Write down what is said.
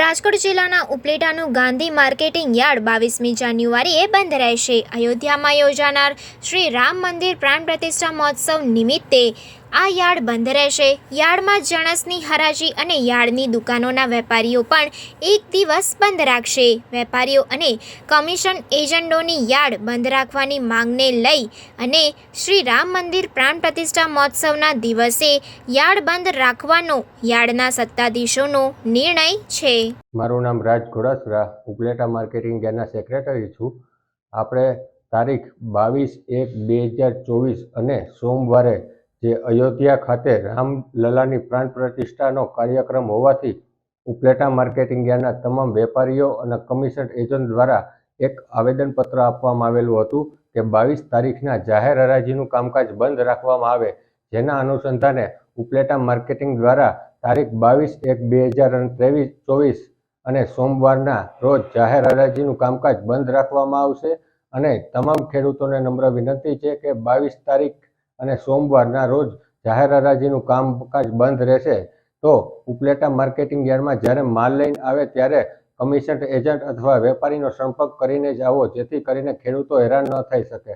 રાજકોટ જિલ્લાના ઉપલેટાનું Gandhi marketing yard બાવીસમી જાન્યુઆરીએ બંધ રહેશે. અયોધ્યામાં યોજાનાર શ્રી રામ મંદિર પ્રાણ પ્રતિષ્ઠા મહોત્સવ નિમિત્તે આ યાર્ડ બંધ રહેશે. યાર્ડમાં જણસની હરાજી અને યાર્ડની દુકાનોના વેપારીઓ પણ એક દિવસ બંધ રાખશે. વેપારીઓ અને કમિશન એજન્ટોની યાર્ડ બંધ રાખવાની માંગને લઈ અને શ્રી રામ મંદિર પ્રાણ પ્રતિષ્ઠા મહોત્સવના દિવસે યાર્ડ બંધ રાખવાનો યાર્ડના સત્તાધીશોનો નિર્ણય છે. મારું નામ રાજ ઘોડાસરા, ઉપલેટા માર્કેટિંગ યાર્ડના સેક્રેટરી છું. આપણે તારીખ બાવીસ એક બે હજાર ચોવીસ અને સોમવારે જે અયોધ્યા ખાતે રામલલાની પ્રાણ પ્રતિષ્ઠાનો કાર્યક્રમ હોવાથી ઉપલેટા માર્કેટિંગ યાર્ડના તમામ વેપારીઓ અને કમિશન એજન્ટ દ્વારા એક આવેદનપત્ર આપવામાં આવેલું હતું કે બાવીસ તારીખના જાહેર હરાજીનું કામકાજ બંધ રાખવામાં આવે, જેના અનુસંધાને ઉપલેટા માર્કેટિંગ દ્વારા તારીખ બાવીસ એક બે હજાર ત્રેવીસ ચોવીસ અને સોમવારના રોજ જાહેર હરાજીનું કામકાજ બંધ રાખવામાં આવશે. અને તમામ ખેડૂતોને નમ્ર વિનંતી છે કે બાવીસ તારીખ અને સોમવારના રોજ જાહેર હરાજીનું કામકાજ બંધ રહેશે, તો ઉપલેટા માર્કેટિંગ યાર્ડમાં જ્યારે માલ લઈને આવે ત્યારે કમિશન એજન્ટ અથવા વેપારીનો સંપર્ક કરીને જ આવો, જેથી કરીને ખેડૂતો હેરાન ન થઈ શકે.